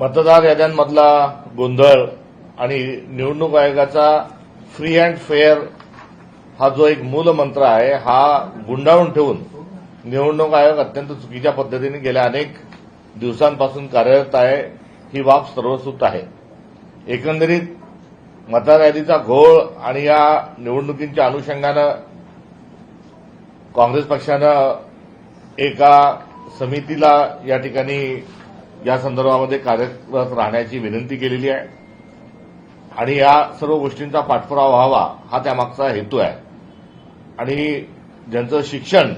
मतदार याद्यांमधला गोंधळ आणि निवडणूक आयोगाचा फ्री अँड फेअर हा जो एक मूलमंत्र आहे हा गुंडाळून ठेवून निवडणूक आयोग अत्यंत चुकीच्या पद्धतीने गेल्या अनेक दिवसांपासून कार्यरत आहे ही बाब सर्वसूत आहे. एकंदरीत मतदार यादीचा घोळ आणि या निवडणुकींच्या अनुषंगानं काँग्रेस पक्षानं एका समितीला या ठिकाणी या संदर्भामध्ये कार्यरत राहण्याची विनंती केलेली आहे. आणि या सर्व गोष्टींचा पाठपुरावा व्हावा हा त्यामागचा हेतू आहे. आणि ज्यांचं शिक्षण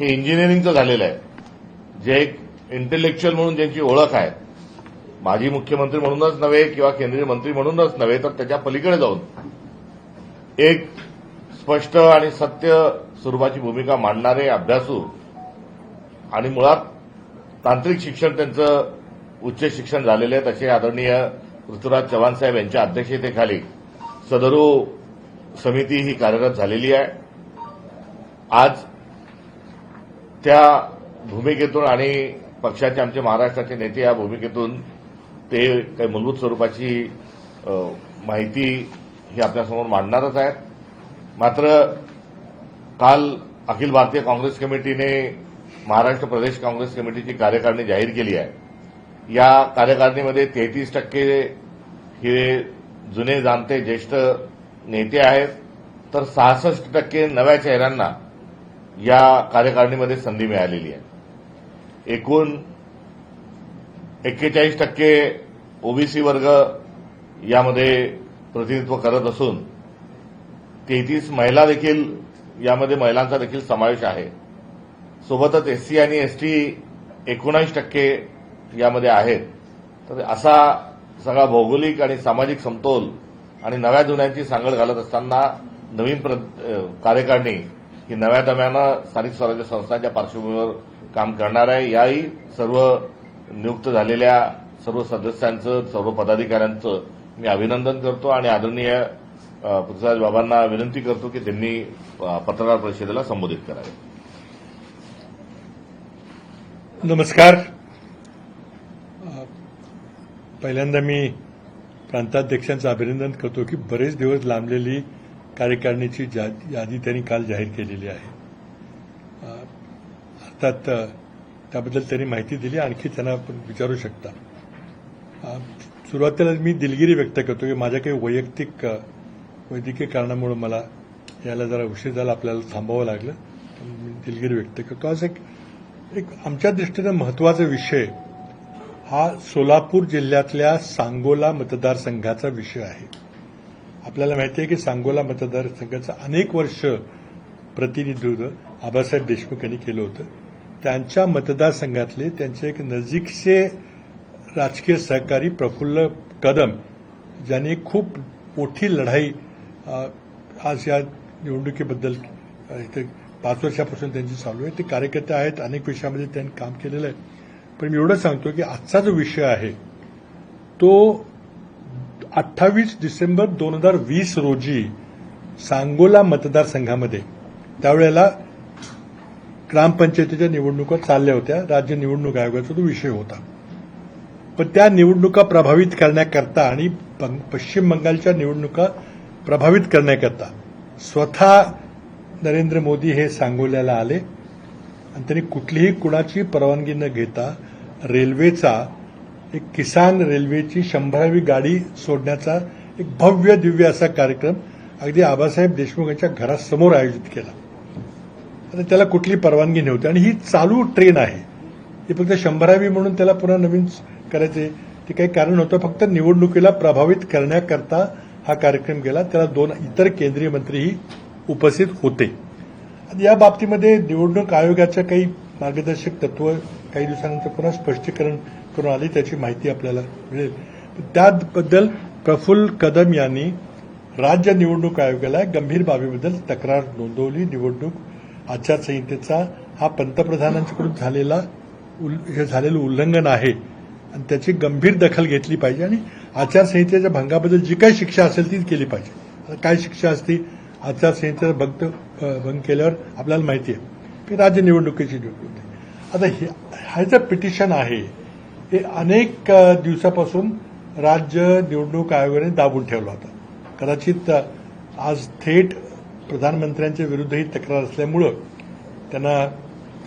हे इंजिनिअरिंगचं झालेलं आहे जे एक इंटेलेक्च्युअल म्हणून ज्यांची ओळख आहे माजी मुख्यमंत्री म्हणूनच नव्हे किंवा केंद्रीय मंत्री म्हणूनच नव्हे तर त्याच्या पलीकडे जाऊन एक स्पष्ट आणि सत्य स्वरूपाची भूमिका मांडणारे अभ्यासू आणि मुळात तांत्रिक शिक्षण त्यांचं उच्च शिक्षण झालेलं आहे तसे आदरणीय पृथ्वीराज चव्हाण साहेब यांच्या अध्यक्षतेखाली सदरू समिती ही कार्यरत झालेली आहे. आज त्या भूमिकेतून आणि पक्षाचे आमचे महाराष्ट्राचे नेते या भूमिकेतून ते काही मूलभूत स्वरूपाची माहिती ही आपल्यासमोर मांडणारच आहेत. मात्र काल अखिल भारतीय काँग्रेस कमिटीने महाराष्ट्र प्रदेश काँग्रेस कमिटीची कार्यकारिणी जाहीर केली आहे. या कार्यकारिणीमध्ये तेहतीस टक्के हे जुने जाणते ज्येष्ठ नेते आहेत तर सहासष्ट टक्के नव्या चेहऱ्यांना या कार्यकारिणीमध्ये संधी मिळालेली आहे. एकूण एक्केचाळीस टक्के ओबीसी वर्ग यामध्ये प्रतिनिधित्व करत असून तेहतीस महिला देखील यामध्ये महिलांचा देखील समावेश आहे. सोबतच एससी आणि एसटी एकोणऐंशी टक्के यामध्ये आहेत. तर असा सगळा भौगोलिक आणि सामाजिक समतोल आणि नव्या जुन्यांची सांगड घालत असताना नवीन प्र कार्यकारिणी ही नव्या दम्यानं स्थानिक स्वराज्य संस्थांच्या पार्श्वभूमीवर काम करणार आहे. याही सर्व नियुक्त झालेल्या सर्व सदस्यांचं सर्व पदाधिकाऱ्यांचं मी अभिनंदन करतो आणि आदरणीय पृथ्वीराज बाबांना विनंती करतो की त्यांनी पत्रकार परिषदेला संबोधित करावे. नमस्कार. पहिल्यांदा मी प्रांताध्यक्षांचं अभिनंदन करतो की बरेच दिवस लांबलेली कार्यकारिणीची जा- यादी त्यांनी काल जाहीर केलेली आहे. अर्थात त्याबद्दल त्यांनी माहिती दिली आणखी त्यांना आपण विचारू शकता. सुरुवातीला मी दिलगिरी व्यक्त करतो की माझ्या काही वैयक्तिक वैद्यकीय कारणामुळे मला याला जरा उशीर झाला आपल्याला थांबावं लागलं. मी दिलगिरी व्यक्त करतो. असं एक एक आमच्या दृष्टीनं महत्त्वाचा विषय हा सोलापूर जिल्ह्यातल्या सांगोला मतदारसंघाचा विषय आहे. आपल्याला माहिती आहे की सांगोला मतदारसंघाचं अनेक वर्ष प्रतिनिधित्व आबासाहेब देशमुख यांनी केलं होतं. त्यांच्या मतदारसंघातले त्यांचे एक नजीकचे राजकीय सहकारी प्रफुल्ल कदम ज्यांनी खूप मोठी लढाई आज या निवडणुकीबद्दल इथे पाच वर्षापासून त्यांची चालू आहे. ते कार्यकर्ते आहेत अनेक विषयामध्ये त्यांनी काम केलेलं आहे. पण मी एवढं सांगतो की आजचा जो विषय आहे तो अठ्ठावीस डिसेंबर दोन हजार वीस रोजी सांगोला मतदारसंघामध्ये त्यावेळेला ग्रामपंचायतीच्या निवडणुका चालल्या होत्या राज्य निवडणूक आयोगाचा तो विषय होता. पण त्या निवडणुका प्रभावित करण्याकरता आणि पश्चिम बंगालच्या निवडणुका प्रभावित करण्याकरता स्वतः नरेंद्र मोदी हे सांगोल्याला आले. आणि त्यांनी कुठलीही कुणाची परवानगी न घेता रेल्वेचा एक किसान रेल्वेची शंभरावी गाडी सोडण्याचा एक भव्य दिव्य असा कार्यक्रम अगदी आबासाहेब देशमुख यांच्या घरासमोर आयोजित केला. आता त्याला कुठली परवानगी नव्हती. आणि ही चालू ट्रेन आहे. ही फक्त शंभरावी म्हणून त्याला पुन्हा नवीन करायचे ते काही कारण नव्हतं. फक्त निवडणुकीला प्रभावित करण्याकरता हा कार्यक्रम गेला. त्याला दोन इतर केंद्रीय मंत्रीही उपस्थित होते. आणि या बाबतीमध्ये निवडणूक आयोगाच्या काही मार्गदर्शक तत्व काही दिवसानंतर पुन्हा स्पष्टीकरण करून आली त्याची माहिती आपल्याला मिळेल. त्याबद्दल प्रफुल्ल कदम यांनी राज्य निवडणूक आयोगाला गंभीर बाबीबद्दल तक्रार नोंदवली. निवडणूक आचारसंहितेचा हा पंतप्रधानांकडून झालेला उल- हे झालेलं उल्लंघन आहे. आणि त्याची गंभीर दखल घेतली पाहिजे. आणि आचारसंहितेच्या भंगाबद्दल जी काही शिक्षा असेल तीच केली पाहिजे. काय शिक्षा असते? आचारसंहितेचा भक्त भंग केल्यावर आपल्याला माहिती आहे की राज्य निवडणुकीची निवडणूक आता हे- ह्याचं पिटिशन आहे हे अनेक दिवसापासून राज्य निवडणूक आयोगाने दाबून ठेवला होता. कदाचित आज थेट प्रधानमंत्र्यांच्या विरुद्धही तक्रार असल्यामुळं त्यांना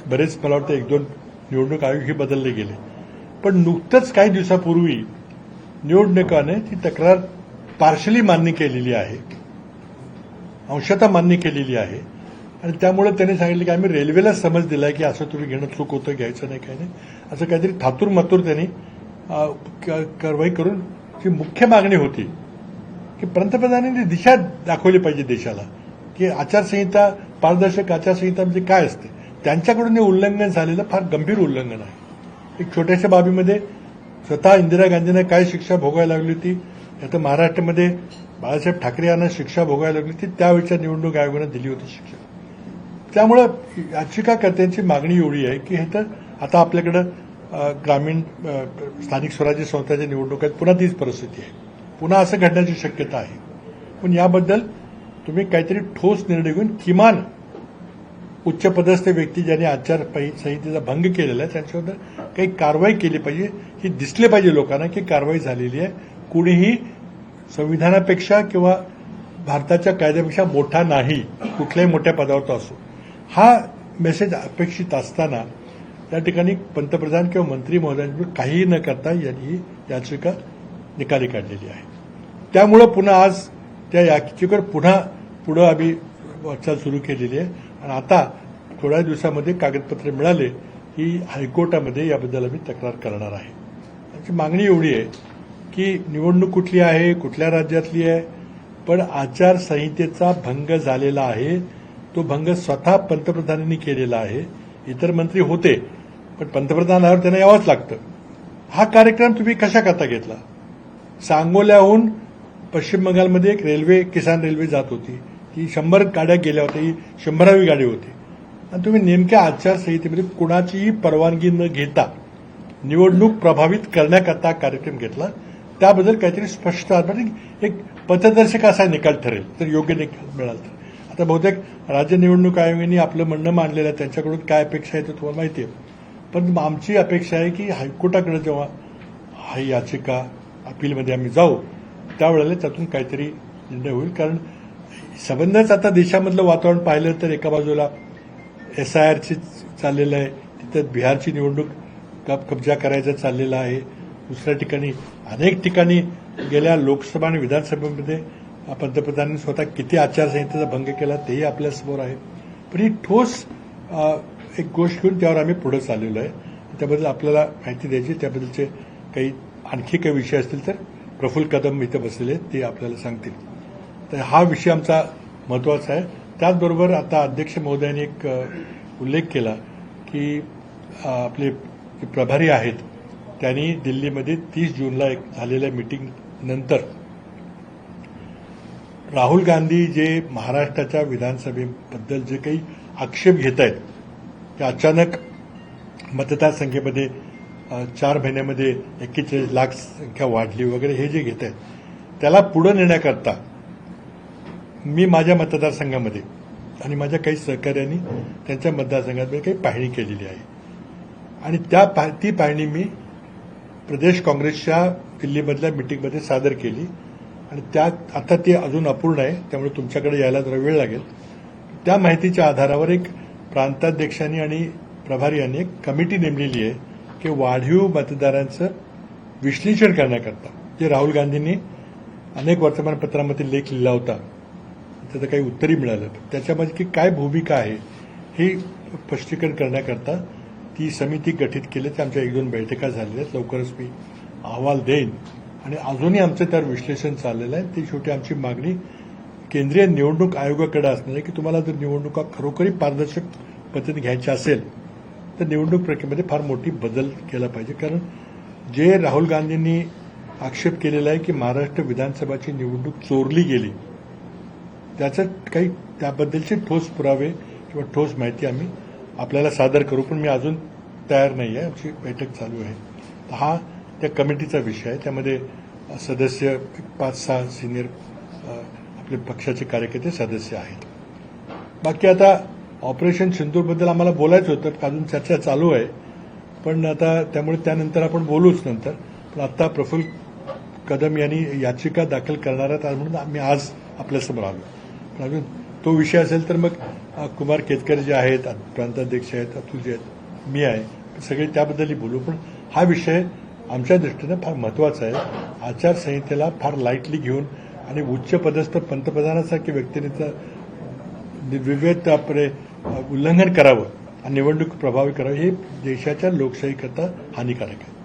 बरेच मला वाटतं एक दोन निवडणूक आयोग हे बदलले गेले. पण नुकतंच काही दिवसापूर्वी निवडणुकाने ती तक्रार पार्शली मान्य केलेली आहे अंशतः मान्य केलेली आहे. आणि त्यामुळे त्यांनी सांगितलं की आम्ही रेल्वेला समज दिलाय की असं तुम्ही घेणं चूक होतं घ्यायचं नाही काही नाही. असं काहीतरी थातूर मातूर त्यांनी क- कारवाई करून जी मुख्य मागणी होती की पंतप्रधानांनी दिशा दाखवली पाहिजे देशाला की आचारसंहिता पारदर्शक आचारसंहिता म्हणजे काय असते त्यांच्याकडून हे उल्लंघन झालेलं फार गंभीर उल्लंघन आहे. एक छोट्याशा बाबीमध्ये स्वतः इंदिरा गांधींना काय शिक्षा भोगायला लागली होती आता महाराष्ट्रामध्ये बाळासाहेब ठाकरे यांना शिक्षा भोगायला लागली ती त्यावेळच्या निवडणूक आयोगानं दिली होती शिक्षा. त्यामुळं याचिकाकर्त्यांची मागणी एवढी आहे की हे तर आता आपल्याकडं ग्रामीण स्थानिक स्वराज्य संस्थांच्या निवडणूक आहेत पुन्हा तीच परिस्थिती आहे. पुन्हा असं घडण्याची शक्यता आहे. पण याबद्दल तुम्ही काहीतरी ठोस निर्णय घेऊन किमान उच्चपदस्थ व्यक्ती ज्यांनी आचारसंहितेचा भंग केलेला आहे त्यांच्याबद्दल काही कारवाई केली पाहिजे ही दिसले पाहिजे लोकांना की कारवाई झालेली आहे. कुणीही संविधानापेक्षा किंवा भारताच्या कायद्यापेक्षा मोठा नाही कुठल्याही मोठ्या पदावर तो असो हा मेसेज अपेक्षित असताना त्या ठिकाणी पंतप्रधान किंवा मंत्री महोदयांकडून काहीही न करता यांनी ही याचिका निकाली काढलेली आहे. त्यामुळं पुन्हा आज त्या याचिकेवर पुन्हा पुढं आम्ही वाटचाल सुरू केलेली आहे. आणि आता थोड्या दिवसामध्ये कागदपत्रे मिळाले की हायकोर्टामध्ये याबद्दल आम्ही तक्रार करणार आहे. आमची मागणी एवढी आहे की निवडणूक कुठली आहे कुठल्या राज्यातली आहे पण आचारसंहितेचा भंग झालेला आहे. तो भंग स्वतः पंतप्रधानांनी केलेला आहे. इतर मंत्री होते पण पंतप्रधान आल्यावर त्यांना यावंच लागतं. हा कार्यक्रम तुम्ही कशा करता घेतला? सांगोल्याहून पश्चिम बंगालमध्ये एक रेल्वे किसान रेल्वे जात होती. ती शंभर गाड्या गेल्या होत्या ही शंभरावी गाडी होती. आणि तुम्ही नेमक्या आचारसंहितेमध्ये कुणाचीही परवानगी न घेता निवडणूक प्रभावित करण्याकरता कार्यक्रम घेतला. त्याबद्दल काहीतरी स्पष्ट म्हणजे एक पथदर्शक असा निकाल ठरेल तर योग्य निकाल मिळाल तर. आता बहुतेक राज्य निवडणूक आयोगाने आपलं म्हणणं मांडलेलं आहे त्यांच्याकडून काय अपेक्षा आहे ते तुम्हाला माहिती आहे. पण आमची अपेक्षा आहे की हायकोर्टाकडे जेव्हा हा याचिका अपीलमध्ये आम्ही जाऊ त्यावेळेला त्यातून काहीतरी निर्णय होईल. कारण सबंधच आता देशामधलं वातावरण पाहिलं तर एका बाजूला एस आय आरची चाललेलं आहे तिथं बिहारची निवडणूक कब कब्जा करायचा चाललेला आहे दुसऱ्या ठिकाणी अनेक ठिकाणी गेल्या लोकसभा आणि विधानसभेमध्ये पंतप्रधानांनी स्वतः किती आचारसंहितेचा भंग केला तेही आपल्यासमोर आहे. पण ही ठोस एक गोष्ट घेऊन त्यावर आम्ही पुढे चाललेलो आहे. त्याबद्दल आपल्याला माहिती द्यायची त्याबद्दलचे काही आणखी काही विषय असतील तर प्रफुल्ल कदम इथं बसलेले ते आपल्याला सांगतील. तर हा विषय आमचा महत्त्वाचा आहे. त्याचबरोबर आता अध्यक्ष महोदयांनी एक उल्लेख केला की आपले जे प्रभारी आहेत त्यांनी दिल्लीमध्ये तीस जूनला एक झालेल्या मीटिंग नंतर राहुल गांधी जे महाराष्ट्राच्या विधानसभेबद्दल जे काही आक्षेप घेत आहेत ते अचानक मतदारसंख्येमध्ये चार महिन्यामध्ये एक्केचाळीस लाख संख्या वाढली वगैरे हे जे घेत आहेत त्याला पुढे नेण्याकरता मी माझ्या मतदारसंघामध्ये आणि माझ्या काही सहकार्यांनी त्यांच्या मतदारसंघामध्ये काही पाहणी केलेली आहे. आणि त्या पा- ती पाहणी मी प्रदेश काँग्रेसच्या दिल्लीमधल्या मिटिंगमध्ये सादर केली. आणि त्यात आता ती अजून अपूर्ण आहे त्यामुळे तुमच्याकडे यायला जरा वेळ लागेल. त्या माहितीच्या आधारावर एक प्रांताध्यक्षांनी आणि प्रभारी यांनी एक कमिटी नेमलेली आहे की वाढीव मतदारांचं विश्लेषण करण्याकरता. जे राहुल गांधींनी अनेक वर्तमानपत्रामध्ये लेख लिहिला होता त्याचं काही उत्तरही मिळालं. त्याच्यामध्ये की काय भूमिका आहे हे स्पष्टीकरण करण्याकरता ती समिती गठीत केली ते आमच्या एक दोन बैठका झालेल्या आहेत. लवकरच मी अहवाल देईन. आणि अजूनही आमचं त्यावर विश्लेषण चाललेलं आहे. ती शेवटी आमची मागणी केंद्रीय निवडणूक आयोगाकडे असणार आहे की तुम्हाला जर निवडणुका खरोखरी पारदर्शक पद्धतीने घ्यायच्या असेल तर निवडणूक प्रक्रियेमध्ये फार मोठी बदल केला पाहिजे. कारण जे राहुल गांधींनी आक्षेप केलेला आहे की महाराष्ट्र विधानसभाची निवडणूक चोरली गेली त्याचं काही त्याबद्दलचे ठोस पुरावे किंवा ठोस माहिती आम्ही आपल्याला सादर करू पण मी अजून तयार नाही आहे. आमची बैठक चालू आहे. हा त्या कमिटीचा विषय आहे. त्यामध्ये सदस्य पाच सहा सिनियर आपले पक्षाचे कार्यकर्ते सदस्य आहेत. बाकी आता ऑपरेशन सिंदूरबद्दल आम्हाला बोलायचं होतं अजून चर्चा चालू आहे. पण आता त्यामुळे त्यानंतर आपण बोलूच नंतर. पण आता प्रफुल्ल कदम यांनी याचिका दाखल करणार आहेत म्हणून आम्ही आज आपल्यासमोर आलो. पण अजून तो विषय असेल तर मग कुमार केतकर जे आहेत प्रांताध्यक्ष आहेत अतुल जे आहेत मी आहे. सगळे त्याबद्दलही बोलू. पण हा विषय आमच्या दृष्टीनं फार महत्त्वाचा आहे. आचारसंहितेला फार लाईटली घेऊन आणि उच्च पदस्थ पंतप्रधानासारख्या व्यक्तीने तर विवेक उल्लंघन करावं आणि निवडणूक प्रभावी करावी हे देशाच्या लोकशाहीकरता हानिकारक आहे.